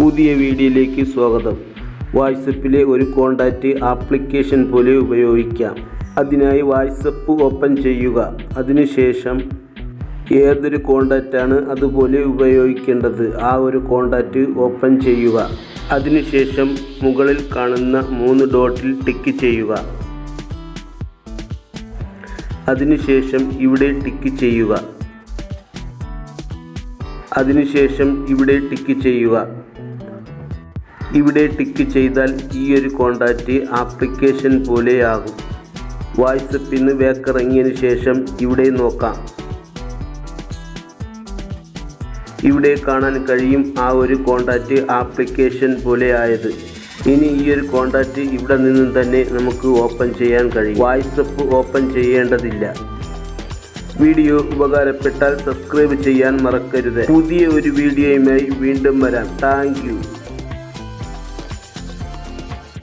പുതിയ വീഡിയോയിലേക്ക് സ്വാഗതം. വാട്സപ്പിലെ ഒരു കോണ്ടാക്റ്റ് ആപ്ലിക്കേഷൻ പോലെ ഉപയോഗിക്കാം. അതിനായി വാട്സപ്പ് ഓപ്പൺ ചെയ്യുക. അതിനുശേഷം ഏതൊരു കോണ്ടാക്റ്റാണ് അതുപോലെ ഉപയോഗിക്കേണ്ടത് ആ ഒരു കോണ്ടാക്റ്റ് ഓപ്പൺ ചെയ്യുക. അതിനുശേഷം മുകളിൽ കാണുന്ന മൂന്ന് ഡോട്ടിൽ ടിക്ക് ചെയ്യുക. അതിനുശേഷം ഇവിടെ ടിക്ക് ചെയ്യുക. അതിനുശേഷം ഇവിടെ ടിക്ക് ചെയ്യുക. ഇവിടെ ടിക്ക് ചെയ്താൽ ഈ ഒരു കോണ്ടാക്റ്റ് ആപ്ലിക്കേഷൻ പോലെയാകും. വാട്സപ്പിൽ നിന്ന് വേക്കിറങ്ങിയതിന് ശേഷം ഇവിടെ നോക്കാം. ഇവിടെ കാണാൻ കഴിയും ആ ഒരു കോണ്ടാക്റ്റ് ആപ്ലിക്കേഷൻ പോലെ ആയത് ഇനി ഈ ഒരു കോണ്ടാക്റ്റ് ഇവിടെ നിന്നും തന്നെ നമുക്ക് ഓപ്പൺ ചെയ്യാൻ കഴിയും. വാട്സപ്പ് ഓപ്പൺ ചെയ്യേണ്ടതില്ല. വീഡിയോ ഉപകാരപ്പെട്ടാൽ സബ്സ്ക്രൈബ് ചെയ്യാൻ മറക്കരുത്. പുതിയ ഒരു വീഡിയോയുമായി വീണ്ടും വരാം. താങ്ക്